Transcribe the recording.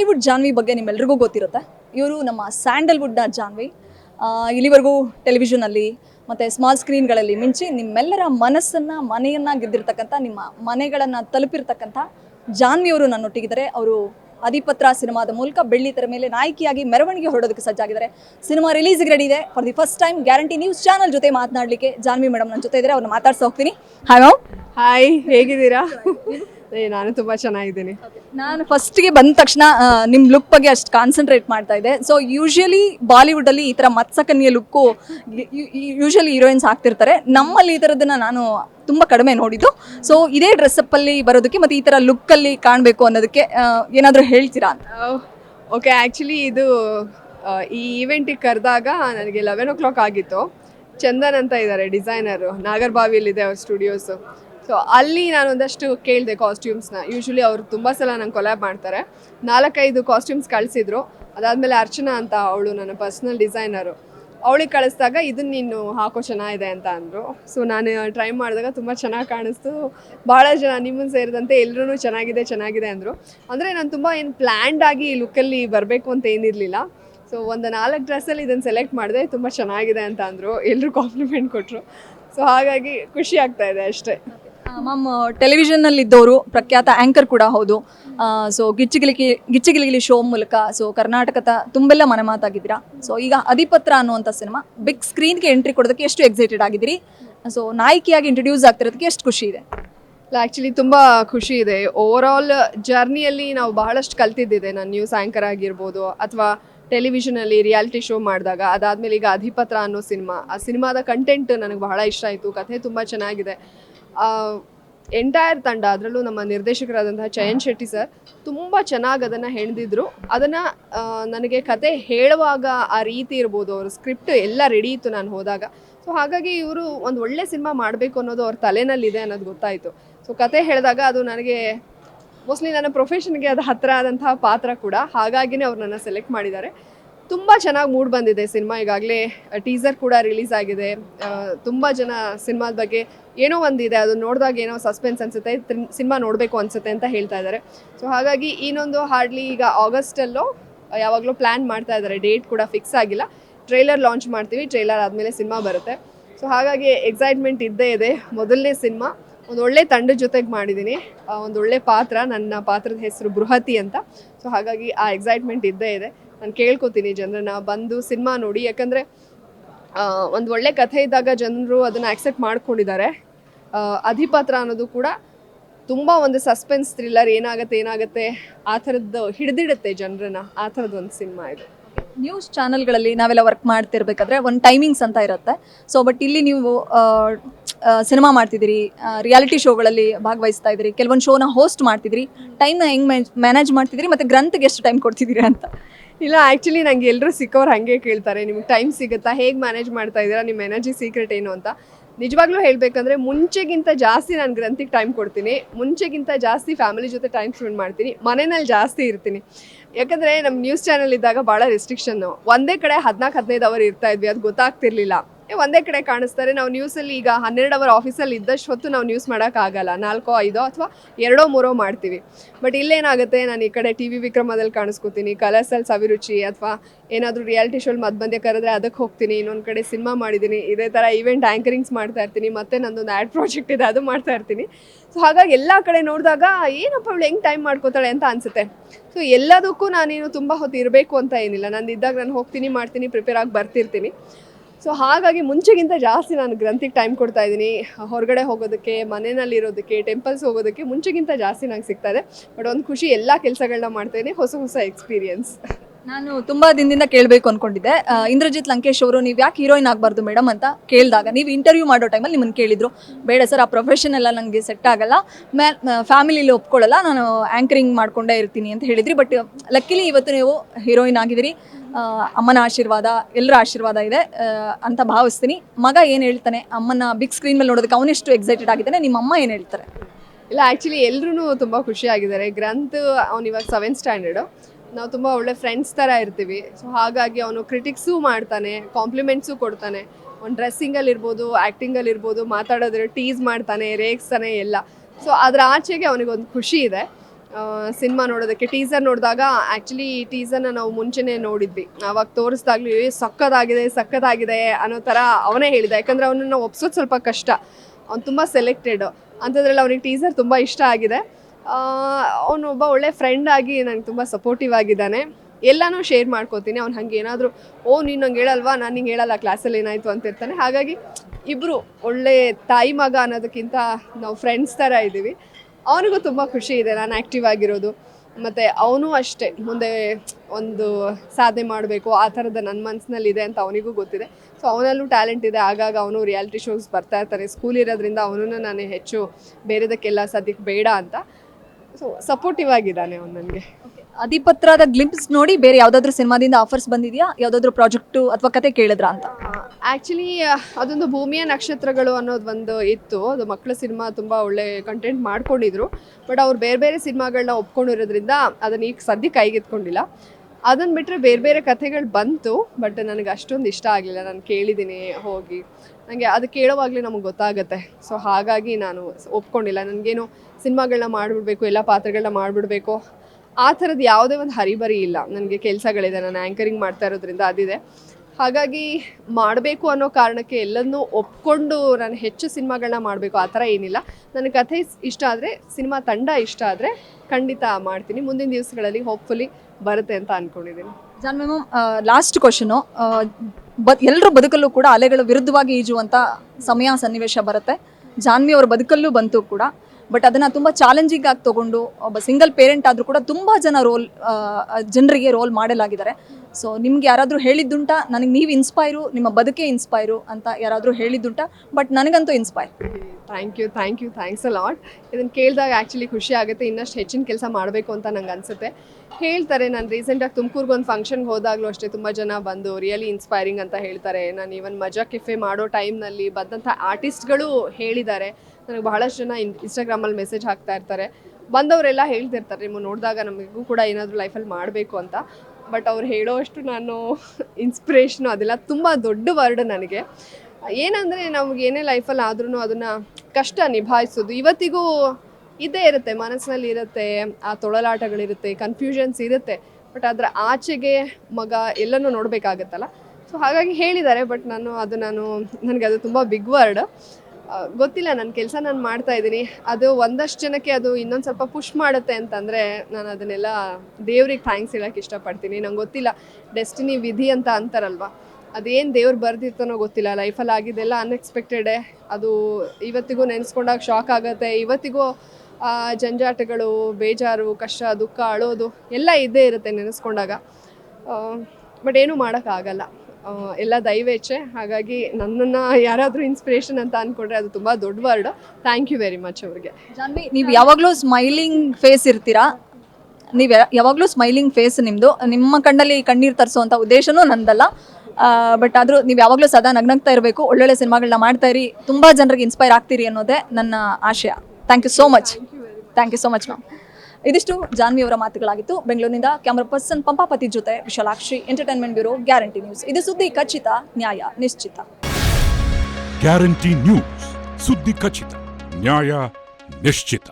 Bollywood Janhvi ಬಗ್ಗೆ ನಿಮ್ಮೆಲ್ಲರಿಗೂ ಗೊತ್ತಿರುತ್ತೆ. ಇವರು ನಮ್ಮ ಸ್ಯಾಂಡಲ್ವುಡ್ನ ಜಾನ್ವಿ. ಇಲ್ಲಿವರೆಗೂ ಟೆಲಿವಿಷನಲ್ಲಿ ಮತ್ತು ಸ್ಮಾಲ್ ಸ್ಕ್ರೀನ್ಗಳಲ್ಲಿ ಮಿಂಚಿ ನಿಮ್ಮೆಲ್ಲರ ಮನಸ್ಸನ್ನು, ಮನೆಯನ್ನು ಗೆದ್ದಿರ್ತಕ್ಕಂಥ, ನಿಮ್ಮ ಮನೆಗಳನ್ನು ತಲುಪಿರ್ತಕ್ಕಂಥ ಜಾನ್ವಿಯವರು ನನ್ನೊಟ್ಟಿಗಿದ್ದಾರೆ. ಅವರು ಅಧಿಪತ್ರ ಸಿನಿಮಾದ ಮೂಲಕ ಬೆಳ್ಳಿ ತೆರೆ ಮೇಲೆ ನಾಯಕಿಯಾಗಿ ಮೆರವಣಿಗೆ ಹೊರಡೋದಕ್ಕೆ ಸಜ್ಜಾಗಿದ್ದಾರೆ. ಸಿನಿಮಾ ರಿಲೀಸ್ಗೆ ರೆಡಿ ಇದೆ. For the first time guarantee news channel ಜೊತೆ ಮಾತನಾಡಲಿಕ್ಕೆ ಜಾನ್ವಿ ಮೇಡಮ್ ನನ್ನ ಜೊತೆ ಇದ್ದಾರೆ. ಅವ್ರನ್ನ ಮಾತಾಡ್ಸ ಹೋಗ್ತೀನಿ. ಹಾಯ್ ಮ್ಯಾಮ್ ಹಾಯ್ ಹೇಗಿದ್ದೀರಾ? ಏ ನಾನು ತುಂಬಾ ಚೆನ್ನಾಗಿದ್ದೀನಿ. ನಾನು ಫಸ್ಟ್ಗೆ ಬಂದ ತಕ್ಷಣ ನಿಮ್ಮ ಲುಕ್ ಬಗ್ಗೆ ಅಷ್ಟು ಕಾನ್ಸಂಟ್ರೇಟ್ ಮಾಡ್ತಾ ಇದ್ದೆ. ಸೊ ಯೂಶಲಿ ಬಾಲಿವುಡಲ್ಲಿ ಈ ಥರ ಮತ್ಸಕನ್ಯ ಲುಕ್ಕು ಯೂಶಲಿ ಹೀರೋಯಿನ್ಸ್ ಹಾಕ್ತಿರ್ತಾರೆ ನಮ್ಮಲ್ಲಿ ಈ ತರದನ್ನ ನಾನು ತುಂಬ ಕಡಿಮೆ ನೋಡಿದ್ದು. ಸೊ ಇದೇ ಡ್ರೆಸ್ಸಪ್ಪಲ್ಲಿ ಬರೋದಕ್ಕೆ ಮತ್ತೆ ಈ ಥರ ಲುಕ್ಕಲ್ಲಿ ಕಾಣಬೇಕು ಅನ್ನೋದಕ್ಕೆ ಏನಾದರೂ ಹೇಳ್ತೀರಾ ಅಂತ? ಓಕೆ ಆ್ಯಕ್ಚುಲಿ ಇದು ಆ, ಈ ಈವೆಂಟಿಗೆ ಕರೆದಾಗ ನನಗೆ ಲೆವೆನ್ ಓ ಕ್ಲಾಕ್ ಆಗಿತ್ತು. ಚಂದನ್ ಅಂತ ಇದ್ದಾರೆ ಡಿಸೈನರು ನಾಗರ್ಬಾವಿಯಲ್ಲಿದೆ ಅವ್ರ ಸ್ಟುಡಿಯೋಸು ಸೊ ಅಲ್ಲಿ ನಾನು ಒಂದಷ್ಟು ಕೇಳಿದೆ ಕಾಸ್ಟ್ಯೂಮ್ಸ್ನ ಯೂಶ್ವಲಿ ಅವರು ತುಂಬ ಸಲ ನಂಗೆ ಕೊಲ್ಯಾಬ್ ಮಾಡ್ತಾರೆ. ನಾಲ್ಕೈದು ಕಾಸ್ಟ್ಯೂಮ್ಸ್ ಕಳಿಸಿದ್ರು. ಅದಾದಮೇಲೆ ಅರ್ಚನಾ ಅಂತ ಅವಳು ನನ್ನ ಪರ್ಸ್ನಲ್ ಡಿಸೈನರು ಅವಳಿಗೆ ಕಳಿಸಿದಾಗ ಇದನ್ನ ನೀನು ಹಾಕೋ ಚೆನ್ನಾಗಿದೆ ಅಂತ ಅಂದರು. ಸೊ ನಾನು ಟ್ರೈ ಮಾಡಿದಾಗ ತುಂಬ ಚೆನ್ನಾಗಿ ಕಾಣಿಸ್ತು. ಭಾಳ ಜನ ನಿಮ್ಮನ್ನು ಸೇರಿದಂತೆ ಎಲ್ಲರೂ ಚೆನ್ನಾಗಿದೆ ಚೆನ್ನಾಗಿದೆ ಅಂದರು. ಅಂದರೆ ನಾನು ತುಂಬ ಏನು ಪ್ಲ್ಯಾಂಡ್ ಆಗಿ ಲುಕ್ಕಲ್ಲಿ ಬರಬೇಕು ಅಂತ ಏನಿರಲಿಲ್ಲ. ಸೊ ಒಂದು ನಾಲ್ಕು ಡ್ರೆಸ್ಸಲ್ಲಿ ಇದನ್ನು ಸೆಲೆಕ್ಟ್ ಮಾಡಿದೆ ತುಂಬ ಚೆನ್ನಾಗಿದೆ ಅಂತ ಅಂದರು. ಎಲ್ಲರೂ ಕಾಂಪ್ಲಿಮೆಂಟ್ ಕೊಟ್ಟರು ಸೊ ಹಾಗಾಗಿ ಖುಷಿ ಆಗ್ತಾ ಇದೆ ಅಷ್ಟೇ. ಮ್ಯಾಮ್ ಟೆಲಿವಿಷನ್ನಲ್ಲಿ ಇದ್ದವರು ಪ್ರಖ್ಯಾತ ಆ್ಯಂಕರ್ ಕೂಡ ಹೌದು. ಸೊ ಗಿಚ್ಚಿಗಿಲಿಕಿ, ಗಿಚ್ಚಿಗಿಲಿಗಿಲಿ ಶೋ ಮೂಲಕ ಸೊ ಕರ್ನಾಟಕದ ತುಂಬೆಲ್ಲ ಮನೆ ಮಾತಾಗಿದ್ದೀರಾ ಸೊ ಈಗ ಅಧಿಪತ್ರ ಅನ್ನುವಂಥ ಸಿನಿಮಾ ಬಿಗ್ ಸ್ಕ್ರೀನ್ಗೆ ಎಂಟ್ರಿ ಕೊಡೋದಕ್ಕೆ ಎಷ್ಟು ಎಕ್ಸೈಟೆಡ್ ಆಗಿದ್ದೀರಿ? ಸೊ ನಾಯಕಿಯಾಗಿ ಇಂಟ್ರೊಡ್ಯೂಸ್ ಆಗ್ತಿರೋದಕ್ಕೆ ಎಷ್ಟು ಖುಷಿ ಇದೆ? ಆ್ಯಕ್ಚುಲಿ ತುಂಬ ಖುಷಿ ಇದೆ. ಓವರ್ ಆಲ್ ಜರ್ನಿಯಲ್ಲಿ ನಾವು ಬಹಳಷ್ಟು ಕಲ್ತಿದ್ದಿದೆ. ನಾನು ನ್ಯೂಸ್ ಆ್ಯಂಕರ್ ಆಗಿರ್ಬೋದು ಅಥವಾ ಟೆಲಿವಿಷನಲ್ಲಿ ರಿಯಾಲಿಟಿ ಶೋ ಮಾಡಿದಾಗ. ಅದಾದಮೇಲೆ ಈಗ ಅಧಿಪತ್ರ ಅನ್ನೋ ಸಿನಿಮಾ ಆ ಸಿನಿಮಾದ ಕಂಟೆಂಟ್ ನನಗೆ ಬಹಳ ಇಷ್ಟ ಆಯಿತು. ಕಥೆ ತುಂಬ ಚೆನ್ನಾಗಿದೆ. ಎಂಟೈರ್ ತಂಡ, ಅದರಲ್ಲೂ ನಮ್ಮ ನಿರ್ದೇಶಕರಾದಂತಹ ಚಯನ್ ಶೆಟ್ಟಿ ಸರ್ ತುಂಬ ಚೆನ್ನಾಗಿ ಅದನ್ನು ಹೆಣ್ದಿದ್ರು. ಅದನ್ನು ನನಗೆ ಕತೆ ಹೇಳುವಾಗ ಆ ರೀತಿ ಇರ್ಬೋದು, ಅವ್ರ ಸ್ಕ್ರಿಪ್ಟ್ ಎಲ್ಲ ರೆಡಿ ಇತ್ತು ನಾನು ಹೋದಾಗ. ಸೊ ಹಾಗಾಗಿ ಇವರು ಒಂದು ಒಳ್ಳೆ ಸಿನಿಮಾ ಮಾಡಬೇಕು ಅನ್ನೋದು ಅವ್ರ ತಲೆನಲ್ಲಿದೆ ಅನ್ನೋದು ಗೊತ್ತಾಯಿತು. ಸೊ ಕತೆ ಹೇಳಿದಾಗ ಅದು ನನಗೆ ಮೋಸ್ಟ್ಲಿ ನನ್ನ ಪ್ರೊಫೆಷನ್ಗೆ ಅದು ಹತ್ತಿರ ಆದಂತಹ ಪಾತ್ರ ಕೂಡ. ಹಾಗಾಗಿನೇ ಅವ್ರು ನನ್ನ ಸೆಲೆಕ್ಟ್ ಮಾಡಿದ್ದಾರೆ. ತುಂಬ ಚೆನ್ನಾಗಿ ಮೂಡ್ ಬಂದಿದೆ ಸಿನಿಮಾ. ಈಗಾಗಲೇ ಟೀಸರ್ ಕೂಡ ರಿಲೀಸ್ ಆಗಿದೆ. ತುಂಬ ಜನ ಸಿನಿಮಾದ ಬಗ್ಗೆ ಏನೋ ಒಂದಿದೆ, ಅದು ನೋಡಿದಾಗ ಏನೋ ಸಸ್ಪೆನ್ಸ್ ಅನಿಸುತ್ತೆ ಸಿನಿಮಾ ನೋಡಬೇಕು ಅನಿಸುತ್ತೆ ಅಂತ ಹೇಳ್ತಾ ಇದ್ದಾರೆ ಸೊ ಹಾಗಾಗಿ ಇನ್ನೊಂದು ಹಾರ್ಡ್ಲಿ ಈಗ ಆಗಸ್ಟಲ್ಲೋ ಯಾವಾಗಲೂ ಪ್ಲ್ಯಾನ್ ಮಾಡ್ತಾ ಇದ್ದಾರೆ ಡೇಟ್ ಕೂಡ ಫಿಕ್ಸ್ ಆಗಿಲ್ಲ. ಟ್ರೈಲರ್ ಲಾಂಚ್ ಮಾಡ್ತೀವಿ ಟ್ರೈಲರ್ ಆದಮೇಲೆ ಸಿನಿಮಾ ಬರುತ್ತೆ. ಸೊ ಹಾಗಾಗಿ ಎಕ್ಸೈಟ್ಮೆಂಟ್ ಇದ್ದೇ ಇದೆ. ಮೊದಲನೇ ಸಿನಿಮಾ, ಒಂದು ಒಳ್ಳೆ ತಂಡದ ಜೊತೆಗೆ ಮಾಡಿದ್ದೀನಿ ಒಂದು ಒಳ್ಳೆ ಪಾತ್ರ, ನನ್ನ ಪಾತ್ರದ ಹೆಸರು ಬೃಹತಿ ಅಂತ. ಸೊ ಹಾಗಾಗಿ ಆ ಎಕ್ಸೈಟ್ಮೆಂಟ್ ಇದ್ದೇ ಇದೆ. ನಾನು ಕೇಳ್ಕೊತೀನಿ ಜನರನ್ನ ಬಂದು ಸಿನಿಮಾ ನೋಡಿ, ಯಾಕಂದರೆ ಒಂದು ಒಳ್ಳೆ ಕಥೆ ಇದ್ದಾಗ ಜನರು ಅದನ್ನು ಆಕ್ಸೆಪ್ಟ್ ಮಾಡ್ಕೊಂಡಿದ್ದಾರೆ. ಅಧಿಪಾತ್ರ ಅನ್ನೋದು ಕೂಡ ತುಂಬ ಒಂದು ಸಸ್ಪೆನ್ಸ್ ಥ್ರಿಲ್ಲರ್ ಏನಾಗುತ್ತೆ ಏನಾಗುತ್ತೆ, ಆ ಥರದ್ದು ಹಿಡಿದಿಡುತ್ತೆ ಜನರನ್ನ, ಆ ಥರದ್ದು ಒಂದು ಸಿನಿಮಾ ಇದು. ನ್ಯೂಸ್ ಚಾನಲ್ಗಳಲ್ಲಿ ನಾವೆಲ್ಲ ವರ್ಕ್ ಮಾಡ್ತಿರ್ಬೇಕಾದ್ರೆ ಒಂದು ಟೈಮಿಂಗ್ಸ್ ಅಂತ ಇರುತ್ತೆ. ಸೊ ಬಟ್ ಇಲ್ಲಿ ನೀವು ಸಿನಿಮಾ ಮಾಡ್ತಿದ್ದೀರಿ ರಿಯಾಲಿಟಿ ಶೋಗಳಲ್ಲಿ ಭಾಗವಹಿಸ್ತಾ ಇದ್ದೀರಿ, ಕೆಲವೊಂದು ಶೋನ ಹೋಸ್ಟ್ ಮಾಡ್ತಿದ್ದೀರಿ ಟೈಮ್ನ ಹೆಂಗೆ ಮ್ಯಾನೇಜ್ ಮಾಡ್ತಿದ್ದೀರಿ, ಮತ್ತು ಗ್ರಂಥಗೆ ಎಷ್ಟು ಟೈಮ್ ಕೊಡ್ತಿದ್ದೀರಿ ಅಂತ. ಇಲ್ಲ ಆ್ಯಕ್ಚುಲಿ ನಂಗೆ ಎಲ್ಲರೂ ಸಿಕ್ಕವ್ರು ಹಾಗೆ ಕೇಳ್ತಾರೆ. ನಿಮ್ಗೆ ಟೈಮ್ ಸಿಗುತ್ತಾ? ಹೇಗೆ ಮ್ಯಾನೇಜ್ ಮಾಡ್ತಾ ಇದ್ದೀರಾ? ನಿಮ್ಮ ಎನರ್ಜಿ ಸೀಕ್ರೆಟ್ ಏನು ಅಂತ. ನಿಜವಾಗ್ಲೂ ಹೇಳಬೇಕಂದ್ರೆ ಮುಂಚೆಗಿಂತ ಜಾಸ್ತಿ ನಾನು ಗ್ರಂಥಿಗೆ ಟೈಮ್ ಕೊಡ್ತೀನಿ. ಮುಂಚೆಗಿಂತ ಜಾಸ್ತಿ ಫ್ಯಾಮಿಲಿ ಜೊತೆ ಟೈಮ್ ಸ್ಪೆಂಡ್ ಮಾಡ್ತೀನಿ. ಮನೆಯಲ್ಲಿ ಜಾಸ್ತಿ ಇರ್ತೀನಿ. ಯಾಕಂದರೆ ನಮ್ಮ ನ್ಯೂಸ್ ಚಾನಲ್ ಇದ್ದಾಗ ಭಾಳ ರೆಸ್ಟ್ರಿಕ್ಷನ್ನು ಒಂದೇ ಕಡೆ ಹದಿನಾಲ್ಕು, ಹದಿನೈದು ಅವರ್ ಇರ್ತಾ ಇದ್ವಿ. ಅದು ಗೊತ್ತಾಗ್ತಿರ್ಲಿಲ್ಲ. ಒಂದೇ ಕಡೆ ಕಾಣಿಸ್ತಾರೆ. ನಾವು ನ್ಯೂಸಲ್ಲಿ ಈಗ ಹನ್ನೆರಡು ಅವರ್ ಆಫೀಸಲ್ಲಿ ಇದ್ದಷ್ಟು ಹೊತ್ತು ನಾವು ನ್ಯೂಸ್ ಮಾಡೋಕ್ಕಾಗಲ್ಲ ನಾಲ್ಕೋ, ಐದೋ ಅಥವಾ ಎರಡೋ, ಮೂರೋ ಮಾಡ್ತೀವಿ. ಬಟ್ ಇಲ್ಲೇನಾಗುತ್ತೆ? ನಾನು ಈ ಕಡೆ ಟಿ ವಿ ವಿಕ್ರಮದಲ್ಲಿ ಕಾಣಿಸ್ಕೋತೀನಿ. ಕಲರ್ಸಲ್ಲಿ ಸವಿರುಚಿ ಅಥವಾ ಏನಾದರೂ ರಿಯಾಲಿಟಿ ಶೋಲ್ ಮಧ್ಯ ಬಂದೆ ಕರೆದ್ರೆ ಅದಕ್ಕೆ ಹೋಗ್ತೀನಿ. ಇನ್ನೊಂದು ಕಡೆ ಸಿನಿಮಾ ಮಾಡಿದ್ದೀನಿ ಇದೇ ಥರ ಈವೆಂಟ್ ಆ್ಯಂಕರಿಂಗ್ಸ್ ಮಾಡ್ತಾ ಇರ್ತೀನಿ. ಮತ್ತೆ ನಂದೊಂದು ಆ್ಯಡ್ ಪ್ರಾಜೆಕ್ಟ್ ಇದೆ, ಅದು ಮಾಡ್ತಾ ಇರ್ತೀನಿ. ಸೊ ಹಾಗಾಗಿ ಎಲ್ಲ ಕಡೆ ನೋಡಿದಾಗ ಏನಪ್ಪ ಅವಳು ಹೆಂಗೆ ಟೈಮ್ ಮಾಡ್ಕೋತಾಳೆ ಅಂತ ಅನಿಸುತ್ತೆ. ಸೊ ಎಲ್ಲದಕ್ಕೂ ನಾನೇನು ತುಂಬ ಹೊತ್ತು ಇರಬೇಕು ಅಂತ ಏನಿಲ್ಲ. ನಾನು ಇದ್ದಾಗ ನಾನು ಹೋಗ್ತೀನಿ, ಮಾಡ್ತೀನಿ ಪ್ರಿಪೇರ್ ಆಗಿ ಬರ್ತಿರ್ತೀನಿ. ಸೊ ಹಾಗಾಗಿ ಮುಂಚೆಗಿಂತ ಜಾಸ್ತಿ ನಾನು ಗ್ರಂಥಿಗೆ ಟೈಮ್ ಕೊಡ್ತಾ ಇದ್ದೀನಿ. ಹೊರಗಡೆ ಹೋಗೋದಕ್ಕೆ, ಮನೆಯಲ್ಲಿರೋದಕ್ಕೆ ಟೆಂಪಲ್ಸ್ ಹೋಗೋದಕ್ಕೆ ಮುಂಚೆಗಿಂತ ಜಾಸ್ತಿ ನಂಗೆ ಸಿಗ್ತಾ ಇದೆ. ಬಟ್ ಒಂದು ಖುಷಿ ಎಲ್ಲ ಕೆಲಸಗಳನ್ನ ಮಾಡ್ತಾಯಿದ್ದೀನಿ ಹೊಸ ಹೊಸ ಎಕ್ಸ್ಪೀರಿಯನ್ಸ್ ನಾನು ತುಂಬ ದಿನದಿಂದ ಕೇಳಬೇಕು ಅಂದ್ಕೊಂಡಿದ್ದೆ ಇಂದ್ರಜಿತ್ ಲಂಕೇಶ್ ಅವರು, ನೀವು ಯಾಕೆ ಹೀರೋಯಿನ್ ಆಗಬಾರ್ದು ಮೇಡಮ್ ಅಂತ ಕೇಳಿದಾಗ, ನೀವು ಇಂಟರ್ವ್ಯೂ ಮಾಡೋ ಟೈಮಲ್ಲಿ ನಿಮ್ಮನ್ನು ಕೇಳಿದರು. ಬೇಡ ಸರ್ ಆ ಪ್ರೊಫೆಷನ್ ಎಲ್ಲ ನನಗೆ ಸೆಟ್ ಆಗಲ್ಲ. ಮ್ಯಾ ಫ್ಯಾಮಿಲಿಲಿ ಒಪ್ಕೊಳ್ಳಲ್ಲ. ನಾನು ಆ್ಯಂಕರಿಂಗ್ ಮಾಡ್ಕೊಂಡೇ ಇರ್ತೀನಿ ಅಂತ ಹೇಳಿದ್ರಿ. ಬಟ್ ಲಕ್ಕಿಲಿ ಇವತ್ತು ನೀವು ಹೀರೋಯಿನ್ ಆಗಿದ್ದೀರಿ. ಅಮ್ಮನ ಆಶೀರ್ವಾದ ಎಲ್ಲರ ಆಶೀರ್ವಾದ ಇದೆ ಅಂತ ಭಾವಿಸ್ತೀನಿ. ಮಗ ಏನು ಹೇಳ್ತಾನೆ? ಅಮ್ಮನ ಬಿಗ್ ಸ್ಕ್ರೀನ್ ಮೇಲೆ ನೋಡೋದಕ್ಕೆ ಅವನಿಷ್ಟು ಎಕ್ಸೈಟೆಡ್ ಆಗಿದ್ದಾನೆ ನಿಮ್ಮ ಅಮ್ಮ ಏನು ಹೇಳ್ತಾರೆ? ಇಲ್ಲ ಆ್ಯಕ್ಚುಲಿ ಎಲ್ಲರೂ ತುಂಬ ಖುಷಿಯಾಗಿದ್ದಾರೆ ಗ್ರಂಥ್ ಅವ್ನು ಇವಾಗ ಸೆವೆಂತ್ ಸ್ಟ್ಯಾಂಡರ್ಡು ನಾವು ತುಂಬ ಒಳ್ಳೆ ಫ್ರೆಂಡ್ಸ್ ಥರ ಇರ್ತೀವಿ. ಸೊ ಹಾಗಾಗಿ ಅವನು ಕ್ರಿಟಿಕ್ಸೂ ಮಾಡ್ತಾನೆ ಕಾಂಪ್ಲಿಮೆಂಟ್ಸು ಕೊಡ್ತಾನೆ. ಅವ್ನು ಡ್ರೆಸ್ಸಿಂಗಲ್ಲಿ ಇರ್ಬೋದು ಆ್ಯಕ್ಟಿಂಗಲ್ಲಿ ಇರ್ಬೋದು, ಮಾತಾಡೋದ್ರೆ ಟೀಸ್ ಮಾಡ್ತಾನೆ ರೇಕ್ಸ್ತಾನೆ ಎಲ್ಲ. ಸೊ ಅದರ ಆಚೆಗೆ ಅವನಿಗೊಂದು ಖುಷಿ ಇದೆ. ಸಿನಿಮಾ ನೋಡೋದಕ್ಕೆ ಟೀಸರ್ ನೋಡಿದಾಗ ಆ್ಯಕ್ಚುಲಿ ಈ ಟೀಸರ್ನ ನಾವು ಮುಂಚೆನೇ ನೋಡಿದ್ವಿ. ಅವಾಗ ತೋರಿಸ್ದಾಗ್ಲೂ "ಏ, ಸಕ್ಕತ್ತಾಗಿದೆ ಸಕ್ಕತ್ತಾಗಿದೆ ಅನ್ನೋ ಥರ ಅವನೇ ಹೇಳಿದ. ಯಾಕಂದರೆ ಅವನನ್ನು ಒಪ್ಸೋದು ಸ್ವಲ್ಪ ಕಷ್ಟ. ಅವ್ನು ತುಂಬ ಸೆಲೆಕ್ಟೆಡ್ ಅಂಥದ್ರಲ್ಲಿ ಅವನಿಗೆ ಟೀಸರ್ ತುಂಬ ಇಷ್ಟ ಆಗಿದೆ. ಅವನು ಒಬ್ಬ ಒಳ್ಳೆ ಫ್ರೆಂಡ್ ಆಗಿ ನನಗೆ ತುಂಬ ಸಪೋರ್ಟಿವ್ ಆಗಿದ್ದಾನೆ. ಎಲ್ಲನೂ ಶೇರ್ ಮಾಡ್ಕೋತೀನಿ. ಅವ್ನು ಹಂಗೆ ಏನಾದರೂ ಓ ನೀನು ನಂಗೆ ಹೇಳಲ್ವಾ? ನಾನು ನಿಂಗೆ ಹೇಳಲ್ಲ ಕ್ಲಾಸಲ್ಲಿ ಏನಾಯಿತು? ಅಂತ ಇರ್ತಾನೆ. ಹಾಗಾಗಿ ಇಬ್ಬರು ಒಳ್ಳೆ ತಾಯಿ ಮಗ ಅನ್ನೋದಕ್ಕಿಂತ ನಾವು ಫ್ರೆಂಡ್ಸ್ ಥರ ಇದ್ದೀವಿ. ಅವನಿಗೂ ತುಂಬ ಖುಷಿ ಇದೆ. ನಾನು ಆ್ಯಕ್ಟಿವ್ ಆಗಿರೋದು. ಮತ್ತು ಅವನು ಅಷ್ಟೇ. ಮುಂದೆ ಒಂದು ಸಾಧನೆ ಮಾಡಬೇಕು. ಆ ಥರದ ನನ್ನ ಮನಸ್ಸಿನಲ್ಲಿದೆ ಅಂತ ಅವನಿಗೂ ಗೊತ್ತಿದೆ. ಸೊ ಅವನಲ್ಲೂ ಟ್ಯಾಲೆಂಟ್ ಇದೆ. ಆಗಾಗ ಅವನು ರಿಯಾಲಿಟಿ ಶೋಸ್ ಬರ್ತಾ ಇರ್ತಾನೆ. ಸ್ಕೂಲ್ ಇರೋದ್ರಿಂದ ಅವನನ್ನು ನಾನು ಹೆಚ್ಚು ಬೇರೆದಕ್ಕೆಲ್ಲ ಸದ್ಯಕ್ಕೆ ಬೇಡ ಅಂತ. ಸೊ ಸಪೋರ್ಟಿವ್ ಆಗಿದ್ದಾನೆ ಅವನು ನನಗೆ. ಅಧಿಪತ್ರದ ಗ್ಲಿಂಪ್ಸ್ ನೋಡಿ ಬೇರೆ ಯಾವ್ದಾದ್ರು ಸಿನಿಮಾದಿಂದ ಆಫರ್ಸ್ ಬಂದಿದೆಯಾ? ಯಾವ್ದಾದ್ರು ಪ್ರಾಜೆಕ್ಟು ಅಥವಾ ಕತೆ ಕೇಳಿದ್ರಾ ಅಂತ? ಆ್ಯಕ್ಚುಲಿ ಅದೊಂದು ಭೂಮಿಯ ನಕ್ಷತ್ರಗಳು ಅನ್ನೋದು ಒಂದು ಇತ್ತು. ಅದು ಮಕ್ಕಳ ಸಿನಿಮಾ ತುಂಬ ಒಳ್ಳೆ ಕಂಟೆಂಟ್ ಮಾಡ್ಕೊಂಡಿದ್ರು. ಬಟ್ ಅವ್ರು ಬೇರೆ ಬೇರೆ ಸಿನಿಮಾಗಳನ್ನ ಒಪ್ಕೊಂಡಿರೋದ್ರಿಂದ ಅದನ್ನ ಈಗ ಸದ್ಯ ಕೈಗೆತ್ಕೊಂಡಿಲ್ಲ ಅದನ್ನು ಬಿಟ್ಟರೆ ಬೇರೆ ಬೇರೆ ಕಥೆಗಳು ಬಂತು ಬಟ್ ನನಗೆ ಅಷ್ಟೊಂದು ಇಷ್ಟ ಆಗಲಿಲ್ಲ. ನಾನು ಕೇಳಿದ್ದೀನಿ ಹೋಗಿ. ನನಗೆ ಅದು ಕೇಳೋವಾಗಲೇ ನಮಗೆ ಗೊತ್ತಾಗುತ್ತೆ. ಸೊ ಹಾಗಾಗಿ ನಾನು ಒಪ್ಕೊಂಡಿಲ್ಲ. ನನಗೇನು ಸಿನಿಮಾಗಳನ್ನ ಮಾಡಿಬಿಡ್ಬೇಕು, ಎಲ್ಲ ಪಾತ್ರಗಳನ್ನ ಮಾಡಿಬಿಡ್ಬೇಕು ಆ ಥರದ್ದು ಯಾವುದೇ ಒಂದು ಹರಿಬರಿ ಇಲ್ಲ. ನನಗೆ ಕೆಲಸಗಳಿದೆ, ನಾನು ಆ್ಯಂಕರಿಂಗ್ ಮಾಡ್ತಾ ಇರೋದ್ರಿಂದ ಅದಿದೆ. ಹಾಗಾಗಿ ಮಾಡಬೇಕು ಅನ್ನೋ ಕಾರಣಕ್ಕೆ ಎಲ್ಲನೂ ಒಪ್ಕೊಂಡು ನಾನು ಹೆಚ್ಚು ಸಿನಿಮಾಗಳನ್ನ ಮಾಡಬೇಕು, ಆ ಥರ ಏನಿಲ್ಲ. ನನ್ನ ಕಥೆ ಇಷ್ಟ ಆದರೆ, ಸಿನಿಮಾ ತಂಡ ಇಷ್ಟ ಆದರೆ ಖಂಡಿತ ಮಾಡ್ತೀನಿ. ಮುಂದಿನ ದಿವಸಗಳಲ್ಲಿ ಹೋಪ್ಫುಲಿ ಬರುತ್ತೆ ಅಂತ ಅಂದ್ಕೊಂಡಿದ್ದೀನಿ ಜಾನ್ ಮ್ಯಾಮ್ ಲಾಸ್ಟ್ ಕ್ವಶನು ಬ ಎಲ್ಲರ ಬದುಕಲ್ಲೂ ಕೂಡ ಅಲೆಗಳ ವಿರುದ್ಧವಾಗಿ ಈಜುವಂಥ ಸಮಯ, ಸನ್ನಿವೇಶ ಬರುತ್ತೆ. ಜಾನ್ವಿ ಅವರ ಬದುಕಲ್ಲೂ ಬಂತು ಕೂಡ. ಬಟ್ ಅದನ್ನು ತುಂಬ ಚಾಲೆಂಜಿಂಗ್ ಆಗಿ ತಗೊಂಡು ಒಬ್ಬ ಸಿಂಗಲ್ ಪೇರೆಂಟ್ ಆದರೂ ಕೂಡ ತುಂಬ ಜನ ರೋಲ್ ಜನರಿಗೆ ರೋಲ್ ಮಾಡಲಾಗಿದ್ದಾರೆ. ಸೊ ನಿಮ್ಗೆ ಯಾರಾದರೂ ಹೇಳಿದ್ದುಂಟ? ನನಗೆ ನೀವು ಇನ್ಸ್ಪೈರು ನಿಮ್ಮ ಬದುಕೇ ಇನ್ಸ್ಪೈರು ಅಂತ ಯಾರಾದರೂ ಹೇಳಿದ್ದುಂಟ? ಬಟ್ ನನಗಂತೂ inspire thank you thank you thanks a lot ಇದನ್ನು ಕೇಳಿದಾಗ ಆ್ಯಕ್ಚುಲಿ ಖುಷಿ ಆಗುತ್ತೆ, ಇನ್ನಷ್ಟು ಹೆಚ್ಚಿನ ಕೆಲಸ ಮಾಡಬೇಕು ಅಂತ ನಂಗೆ ಅನಿಸುತ್ತೆ. ಹೇಳ್ತಾರೆ, ನಾನು ರೀಸೆಂಟಾಗಿ ತುಮಕೂರ್ಗೆ ಒಂದು ಫಂಕ್ಷನ್ಗೆ ಹೋದಾಗಲೂ ಅಷ್ಟೇ ತುಂಬ ಜನ ಬಂದು ರಿಯಲಿ ಇನ್ಸ್ಪೈರಿಂಗ್ ಅಂತ ಹೇಳ್ತಾರೆ. ನಾನು ಈವನ್ ಮಜಾ ಕೆಫೆ ಮಾಡೋ ಟೈಮ್ನಲ್ಲಿ ಬಂದಂಥ ಆರ್ಟಿಸ್ಟ್ಗಳು ಹೇಳಿದ್ದಾರೆ. ನನಗೆ ಬಹಳಷ್ಟು ಜನ ಇನ್ ಇನ್ಸ್ಟಾಗ್ರಾಮಲ್ಲಿ ಮೆಸೇಜ್ ಹಾಕ್ತಾ ಇರ್ತಾರೆ. ಬಂದವರೆಲ್ಲ ಹೇಳ್ತಿರ್ತಾರೆ ನಿಮ್ಮ ನೋಡಿದಾಗ ನಮಗೂ ಕೂಡ ಏನಾದರೂ ಲೈಫಲ್ಲಿ ಮಾಡಬೇಕು ಅಂತ. ಬಟ್ ಅವ್ರು ಹೇಳೋಷ್ಟು ನಾನು ಇನ್ಸ್ಪಿರೇಷನು ಅದೆಲ್ಲ ತುಂಬ ದೊಡ್ಡ ವರ್ಡ್ ನನಗೆ. ಏನಂದರೆ ನಮ್ಗೆ ಏನೇ ಲೈಫಲ್ಲಿ ಆದ್ರೂ ಅದನ್ನು ಕಷ್ಟ ನಿಭಾಯಿಸೋದು. ಇವತ್ತಿಗೂ ಇದೇ ಇರುತ್ತೆ, ಮನಸ್ಸಿನಲ್ಲಿ ಇರುತ್ತೆ, ಆ ತೊಳಲಾಟಗಳಿರುತ್ತೆ ಕನ್ಫ್ಯೂಷನ್ಸ್ ಇರುತ್ತೆ. ಬಟ್ ಅದರ ಆಚೆಗೆ ಮಗ ಎಲ್ಲನೂ ನೋಡಬೇಕಾಗತ್ತಲ್ಲ. ಸೊ ಹಾಗಾಗಿ ಹೇಳಿದ್ದಾರೆ ಬಟ್ ನಾನು ಅದು ನಾನು, ನನಗೆ ಅದು ತುಂಬ ಬಿಗ್ ವರ್ಡ್ ಗೊತ್ತಿಲ್ಲ ನನ್ನ ಕೆಲಸ ನಾನು ಮಾಡ್ತಾ ಇದ್ದೀನಿ. ಅದು ಒಂದಷ್ಟು ಜನಕ್ಕೆ ಅದು ಇನ್ನೊಂದು ಸ್ವಲ್ಪ ಪುಷ್ ಮಾಡುತ್ತೆ ಅಂತಂದರೆ ನಾನು ಅದನ್ನೆಲ್ಲ ದೇವ್ರಿಗೆ ಥ್ಯಾಂಕ್ಸ್ ಹೇಳಕ್ಕೆ ಇಷ್ಟಪಡ್ತೀನಿ. ನಂಗೆ ಗೊತ್ತಿಲ್ಲ ಡೆಸ್ಟಿನಿ ವಿಧಿ ಅಂತ ಅಂತಾರಲ್ವ? ಅದೇನು ದೇವ್ರು ಬರ್ದಿರ್ತಾನೋ ಗೊತ್ತಿಲ್ಲ ಲೈಫಲ್ಲಿ ಆಗಿದ್ದೆಲ್ಲ ಅನ್ಎಕ್ಸ್ಪೆಕ್ಟೆಡೇ ಅದು ಇವತ್ತಿಗೂ ನೆನೆಸ್ಕೊಂಡಾಗ ಶಾಕ್ ಆಗುತ್ತೆ. ಇವತ್ತಿಗೂ ಜಂಜಾಟಗಳು, ಬೇಜಾರು, ಕಷ್ಟ, ದುಃಖ, ಅಳೋದು ಎಲ್ಲ ಇದ್ದೇ ಇರುತ್ತೆ ನೆನೆಸ್ಕೊಂಡಾಗ. ಬಟ್ ಏನೂ ಮಾಡೋಕ್ಕಾಗಲ್ಲ ಎಲ್ಲ ದೈವೇಚ್ಛೆ. ಹಾಗಾಗಿ ನನ್ನನ್ನು ಯಾರಾದರೂ ಇನ್ಸ್ಪಿರೇಷನ್ ಅಂತ ಅಂದ್ಕೊಂಡ್ರೆ ಅದು ತುಂಬ ದೊಡ್ಡ word thank you very much ಅವ್ರಿಗೆ. ಜಾನ್ವಿ ನೀವು ಯಾವಾಗಲೂ ಸ್ಮೈಲಿಂಗ್ ಫೇಸ್ ಇರ್ತೀರಾ? ನೀವು ಯಾವಾಗಲೂ ಸ್ಮೈಲಿಂಗ್ ಫೇಸ್ ನಿಮ್ಮದು ನಿಮ್ಮ ಕಣ್ಣಲ್ಲಿ ಕಣ್ಣೀರು ತರಿಸುವಂಥ ಉದ್ದೇಶನೂ ನಂದಲ್ಲ. ಬಟ್ ಆದರೂ ನೀವು ಯಾವಾಗಲೂ ಸದಾ ನಗ್ನಗ್ತಾ ಇರಬೇಕು. ಒಳ್ಳೊಳ್ಳೆ ಸಿನಿಮಾಗಳನ್ನ ಮಾಡ್ತಾ ಇರಿ. ತುಂಬ ಜನರಿಗೆ ಇನ್ಸ್ಪೈರ್ ಆಗ್ತೀರಿ ಅನ್ನೋದೇ ನನ್ನ ಆಶಯ. Thank you so much thank you so much ma'am ಇದಿಷ್ಟು ಜಾನ್ವಿ ಅವರ ಮಾತುಗಳಾಗಿತ್ತು. ಬೆಂಗಳೂರಿನಿಂದ ಕ್ಯಾಮರಾ ಪರ್ಸನ್ ಪಂಪಾಪತಿ ಜೊತೆ Vishalakshi entertainment bureau guarantee news. ಇದು ಸುದ್ದಿ ಖಚಿತ, ನ್ಯಾಯ ನಿಶ್ಚಿತ. ಗ್ಯಾರಂಟಿ ನ್ಯೂಸ್, ಸುದ್ದಿ ಖಚಿತ, ನ್ಯಾಯ ನಿಶ್ಚಿತ.